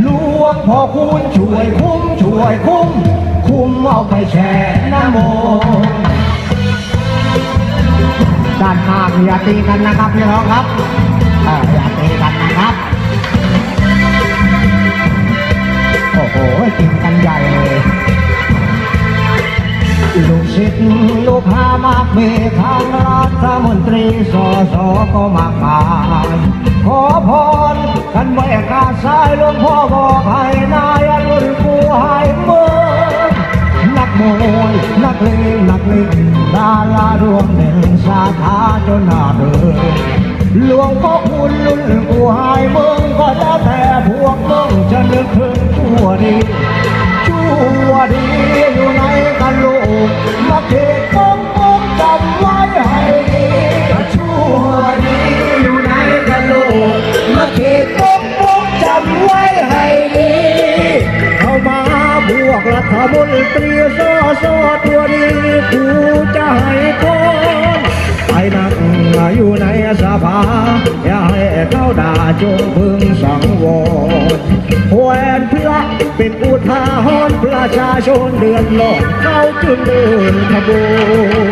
หลวงพ่อคุณช่วยคุ้มช่วยคุ้ม คุ้มเอาไปแช่น้ำมนต์ด้านข้างอย่าตีกันนะครับพี่น้องครับเอ่ออย่าตีกันนะครับ โอ้โหกินกันใหญ่เลยลูกศิษย์ลูกหามากมีทางรัฐมนตรีสอสอก็มากมาย สายหลวงพ่อบอกให้นายรุณกูให้เมื่อนักมวยนักเลงนักเลงดารารวมหนึ่งสาขาจนหน้าเดินหลวงพ่อคุณลุ่นกูให้มึงก็แล้วแต่พวกมึงจะนึกถึงตัวดีชั่วดีอยู่ในกันลูก ไว้ให้ดีเข้ามาบวกรัฐมนตรีสอสอตัวดีกูจะให้คนไปนั่งอยู่ในสภาอย่าให้เขาด่าจงพึงสังวรแหวนพระเป็นอุทาหรณ์ประชาชนเดือดร้อนเขาจึงเดินขบวน